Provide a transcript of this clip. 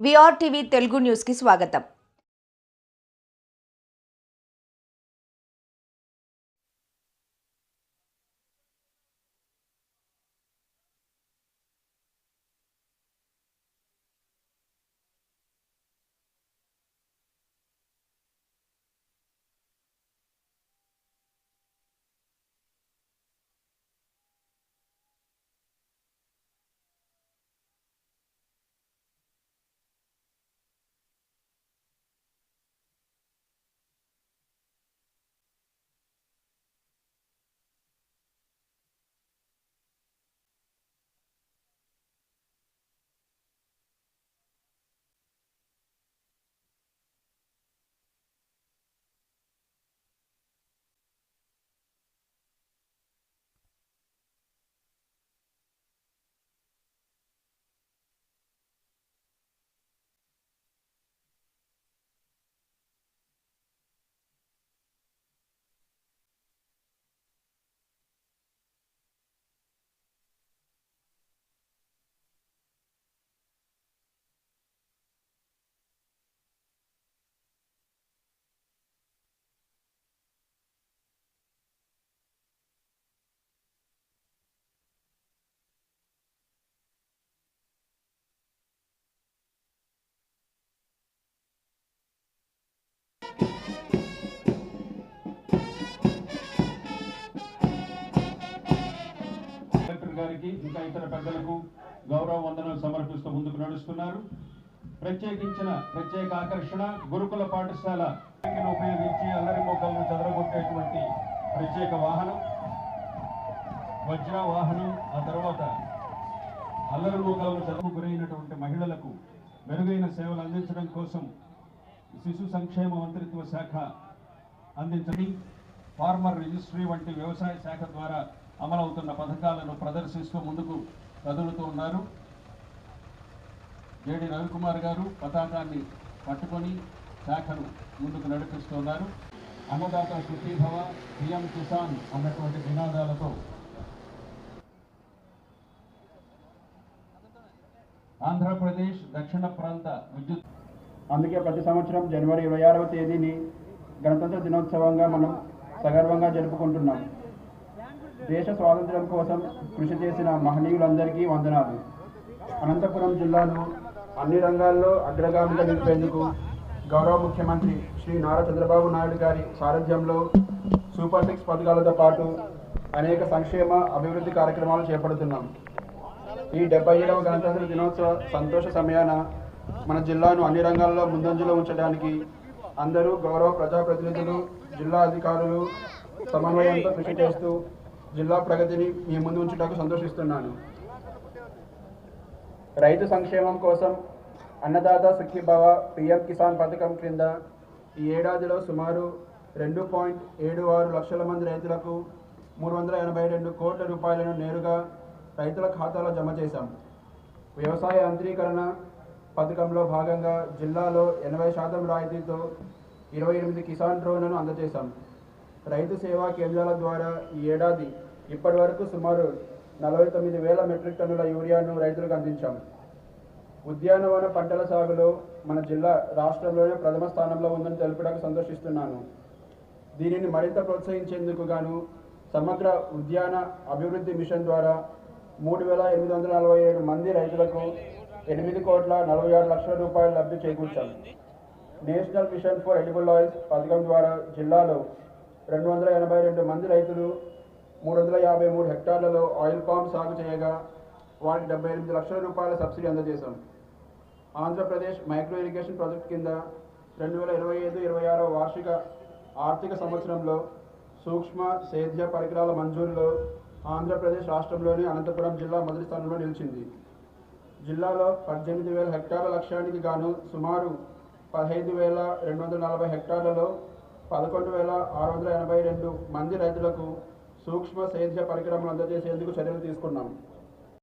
విఆర్టీవీ తెలుగు న్యూస్కి స్వాగతం. గారికి ఇంకా ఇతర పెద్దలకు గౌరవ వందనలు సమర్పిస్తూ ముందుకు నడుస్తున్నారు. ప్రత్యేకించిన ప్రత్యేక ఆకర్షణ గురుకుల పాఠశాల ఉపయోగించి అల్లరి మొక్కలను చెదరగొట్టేటువంటి ప్రత్యేక వాహనం. వజ్ర వాహనం ఆ తర్వాత అల్లరి మొక్కలను చదువు గురైనటువంటి మహిళలకు మెరుగైన సేవలు అందించడం కోసం శిశు సంక్షేమ మంత్రిత్వ శాఖ అందించని ఫార్మర్ రిజిస్ట్రీ వంటి వ్యవసాయ శాఖ ద్వారా అమలవుతున్న పథకాలను ప్రదర్శిస్తూ ముందుకు కదులుతూ ఉన్నారు. జేడి రవికుమార్ గారు పతాకాన్ని పట్టుకొని శాఖను ముందుకు నడిపిస్తున్నారు అన్నదాత సుఖీభవ పిఎం కిసాన్ అన్నటువంటి నినాదాలతో. ఆంధ్రప్రదేశ్ దక్షిణ ప్రాంత విద్యుత్. అందుకే ప్రతి సంవత్సరం జనవరి ఇరవై ఆరవ తేదీని గణతంత్ర దినోత్సవంగా మనం సగర్వంగా జరుపుకుంటున్నాం. దేశ స్వాతంత్ర్యం కోసం కృషి చేసిన మహనీయులందరికీ వందనాలు. అనంతపురం జిల్లాను అన్ని రంగాల్లో అగ్రగామిగా నిలిపేందుకు గౌరవ ముఖ్యమంత్రి శ్రీ నారా చంద్రబాబు నాయుడు గారి సారథ్యంలో సూపర్ సిక్స్ పథకాలతో పాటు అనేక సంక్షేమ అభివృద్ధి కార్యక్రమాలు చేపడుతున్నాం. ఈ డెబ్బై ఏడవ గణతంత్ర దినోత్సవ సంతోష సమయాన మన జిల్లాను అన్ని రంగాల్లో ముందంజలో ఉంచడానికి అందరూ గౌరవ ప్రజాప్రతినిధులు జిల్లా అధికారులు సమన్వయంతో కృషి చేస్తూ జిల్లా ప్రగతిని మీ ముందు ఉంచుటకు సంతోషిస్తున్నాను. రైతు సంక్షేమం కోసం అన్నదాత సుఖీభవ పిఎం కిసాన్ పథకం క్రింద ఈ ఏడాదిలో సుమారు రెండు పాయింట్ ఏడు ఆరు లక్షల మంది రైతులకు మూడు వందల ఎనభై రెండు కోట్ల రూపాయలను నేరుగా రైతుల ఖాతాలో జమ చేశాం. వ్యవసాయ యాంత్రీకరణ పథకంలో భాగంగా జిల్లాలో ఎనభై శాతం రాయితీతో ఇరవై ఎనిమిది కిసాన్ డ్రోన్లను అందజేశాం. రైతు సేవా కేంద్రాల ద్వారా ఈ ఏడాది ఇప్పటి వరకు సుమారు నలభై తొమ్మిది వేల మెట్రిక్ టన్నుల యూరియాను రైతులకు అందించాం. ఉద్యానవన పంటల సాగులో మన జిల్లా రాష్ట్రంలోనే ప్రథమ స్థానంలో ఉందని తెలుపడానికి సంతోషిస్తున్నాను. దీనిని మరింత ప్రోత్సహించేందుకు గాను సమగ్ర ఉద్యాన అభివృద్ధి మిషన్ ద్వారా మూడు వేల ఎనిమిది వందల నలభై ఏడు మంది రైతులకు ఎనిమిది కోట్ల నలభై ఆరు లక్షల రూపాయలు లబ్ధి చేకూర్చాం. National mission for edible oils పథకం ద్వారా జిల్లాలో రెండు వందల ఎనభై రెండు మంది రైతులు మూడు వందల యాభై మూడు హెక్టార్లలో ఆయిల్ పామ్ సాగు చేయగా వారికి డెబ్బై ఎనిమిది లక్షల రూపాయల సబ్సిడీ అందజేశాం. ఆంధ్రప్రదేశ్ మైక్రో ఇరిగేషన్ ప్రాజెక్ట్ కింద రెండు వేల ఇరవై ఐదు ఇరవై ఆరో వార్షిక ఆర్థిక సంవత్సరంలో సూక్ష్మ సేద్య పరికరాల మంజూరులో ఆంధ్రప్రదేశ్ రాష్ట్రంలోని అనంతపురం జిల్లా మొదటి స్థానంలో నిలిచింది. జిల్లాలో పద్దెనిమిది వేల హెక్టార్ల లక్ష్యానికి గాను సుమారు పదహైదు వేల రెండు వందల నలభై హెక్టార్లలో పదకొండు వేల ఆరు వందల ఎనభై రెండు మంది రైతులకు సూక్ష్మ సేద్య పరికరములు అందజేసేందుకు చర్యలు తీసుకున్నాం.